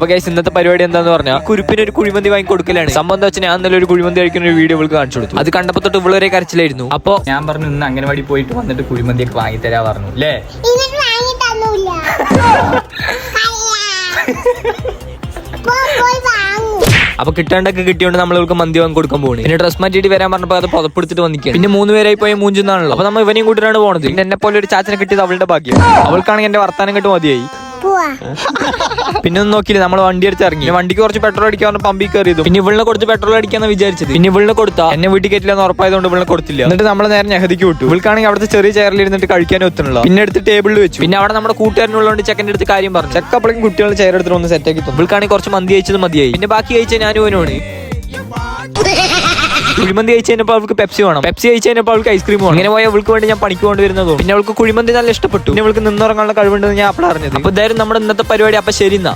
അപ്പൊ ഗൈസ് ഇന്നത്തെ പരിപാടി എന്താന്ന് പറഞ്ഞാൽ കുരുപ്പിന് ഒരു കുഴിമന്തി വാങ്ങി കൊടുക്കലാണ്. സംബന്ധം വെച്ചാൽ ഞാൻ നല്ലൊരു ഒരു കുഴിമന്തി കഴിക്കുന്ന ഒരു വീഡിയോ ഇവൾക്ക് കാണിച്ചു കൊടുത്തു. അത് കണ്ടപ്പോ തൊട്ട് ഇവളൊരെ കരച്ചിലായിരുന്നു. അപ്പൊ ഞാൻ പറഞ്ഞു ഇന്ന് അംഗനവാടി പോയിട്ട് വന്നിട്ട് കുഴിമന്തി ഒക്കെ വാങ്ങി തരാ പറഞ്ഞു. അല്ലേ അപ്പൊ കിട്ടാണ്ടൊക്കെ കിട്ടിയോണ്ട് നമ്മൾ ഇവർക്ക് മന്തി വാങ്ങി കൊടുക്കാൻ പോകുന്നു പിന്നെ ഡ്രസ് മാറ്റിയിട്ട് വരാൻ പറഞ്ഞപ്പോൾ അത് പുതപ്പെടുത്തിട്ട് വന്നിക്കുക പിന്നെ മൂന്ന് പേരായി പോയ മൂഞ്ചുന്നാണല്ലോ. അപ്പൊ നമ്മൾ ഇവനെയും കൂട്ടിട്ടാണ് പോണത്. പിന്നെ എന്നെ പോലെ ഒരു ചാച്ചനെ കിട്ടിയത് അവളുടെ ഭാഗ്യം. അവൾക്കാണെങ്കിൽ എന്റെ വർത്താനം കിട്ടും മതിയായി. പിന്നെ ഒന്നും നോക്കിയില്ല നമ്മൾ വണ്ടി എടുത്ത് ഇറങ്ങി. വണ്ടിക്ക് കുറച്ച് പെട്രോൾ അടിക്കാൻ പമ്പി പമ്പിൽ കയറിയതും. പിന്നെ ഇവിളിനെ കുറച്ച് പെട്രോൾ അടിക്കാന്ന് വിചാരിച്ചത്. പിന്നെ ഇവിളിനെ കൊടുത്താ. എന്നെ വീട്ടിൽ കയറ്റില്ലെന്ന് ഉറപ്പായതുകൊണ്ട് ഇവിളിനെ കൊടുത്തില്ല. എന്നിട്ട് നമ്മൾ നേരെ ഞഹദിക്ക് വിട്ടു. ഇവൾക്കാണെങ്കിൽ അവിടുത്തെ ചെറിയ ചെയറിൽ ഇരുന്നിട്ട് കഴിക്കാൻ ഒത്തുള്ള പിന്നെ എടുത്ത് ടേബിളിൽ വെച്ചു. പിന്നെ അവിടെ നമ്മുടെ കൂട്ടുകാരനുള്ളതുകൊണ്ട് ചെക്കന്റെ അടുത്ത് കാര്യം പറഞ്ഞു. ചെക്ക കുട്ടികളുടെ ചെയർ എടുത്തിട്ട് ഒന്ന് സെറ്റ് ആക്കി തോന്നും. ഇവൾക്കാണെങ്കിൽ കുറച്ച് മന്തി അയച്ചത് മതിയായി. പിന്നെ ബാക്കി അയച്ചാൽ ഞാനും അവനോട് കുഴിമന്തി കഴിഞ്ഞപ്പോൾ അവൾക്ക് പെപ്സി വേണം. പെപ്സി കഴിഞ്ഞപ്പോൾ അവൾക്ക് ഐസ്ക്രീം വേണം. ഇങ്ങനെ പോയ അവൾക്ക് വേണ്ടി ഞാൻ പണിക്ക് കൊണ്ടുവരുന്നതും. പിന്നെ അവൾക്ക് കുഴിമന്തി നല്ല ഇഷ്ടപ്പെട്ടു. പിന്നെ അവൾക്ക് നിന്നുറങ്ങാനുള്ള കഴിവുണ്ടെന്ന് ഞാൻ അപ്പോൾ അറിഞ്ഞത്. അപ്പൊ ഇതായിരുന്നു നമ്മുടെ ഇന്നത്തെ പരിപാടി. അപ്പോൾ ശരി എന്നാ.